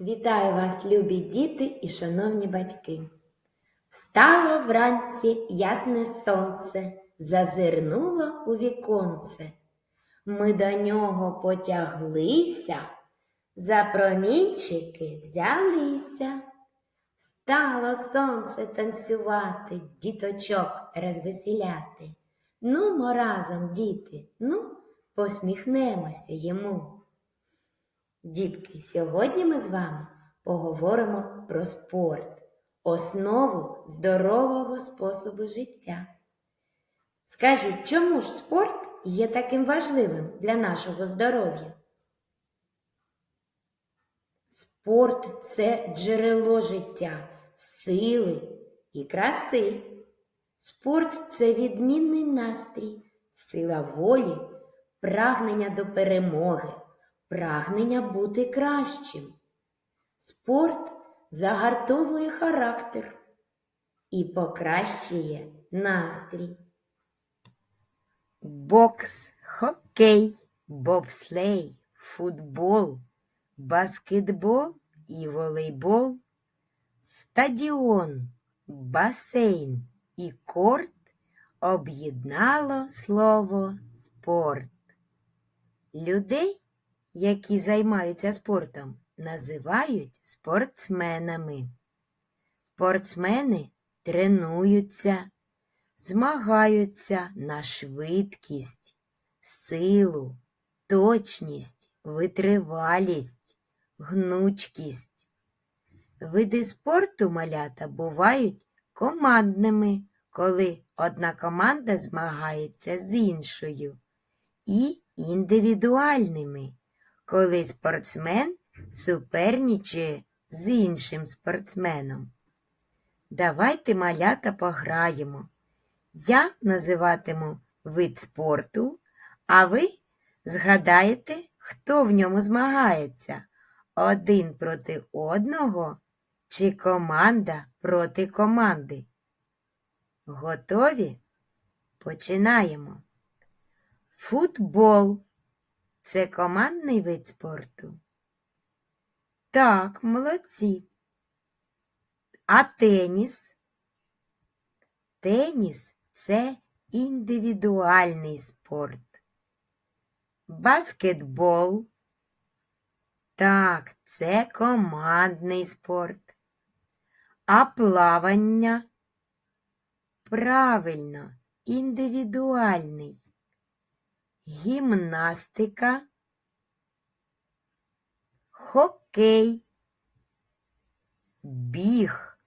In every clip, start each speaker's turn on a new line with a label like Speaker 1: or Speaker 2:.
Speaker 1: Вітаю вас, любі діти і шановні батьки. Встало вранці ясне сонце, зазирнуло у віконце. Ми до нього потяглися, за промінчики взялися. Стало сонце танцювати, діточок розвеселяти. Нумо разом, діти, ну, посміхнемося йому. Дітки, сьогодні ми з вами поговоримо про спорт, основу здорового способу життя. Скажіть, чому ж спорт є таким важливим для нашого здоров'я? Спорт це джерело життя, сили і краси. Спорт це відмінний настрій, сила волі, прагнення до перемоги, прагнення бути кращим. Спорт загартовує характер і покращує настрій. Бокс, хокей, бобслей, футбол, баскетбол і волейбол, стадіон, басейн і корт об'єднало слово спорт. Людей, які займаються спортом, називають спортсменами. Спортсмени тренуються, змагаються на швидкість, силу, точність, витривалість, гнучкість. Види спорту малята бувають командними, коли одна команда змагається з іншою, і індивідуальними, коли спортсмен суперничає з іншим спортсменом. Давайте малята пограємо. Я називатиму вид спорту, а ви згадаєте, хто в ньому змагається один проти одного чи команда проти команди. Готові? Починаємо. Футбол це командний вид спорту. Так, молодці. А теніс? Теніс це індивідуальний спорт. Баскетбол. Так, це командний спорт. А плавання? Правильно, індивідуальний. Гімнастика. Хокей. Біг.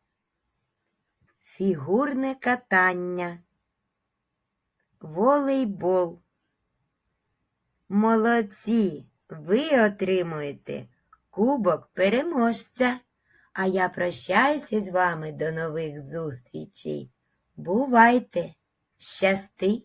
Speaker 1: Фігурне катання. Волейбол. Молодці! Ви отримуєте кубок переможця. А я прощаюся з вами до нових зустрічей. Бувайте! Щасти!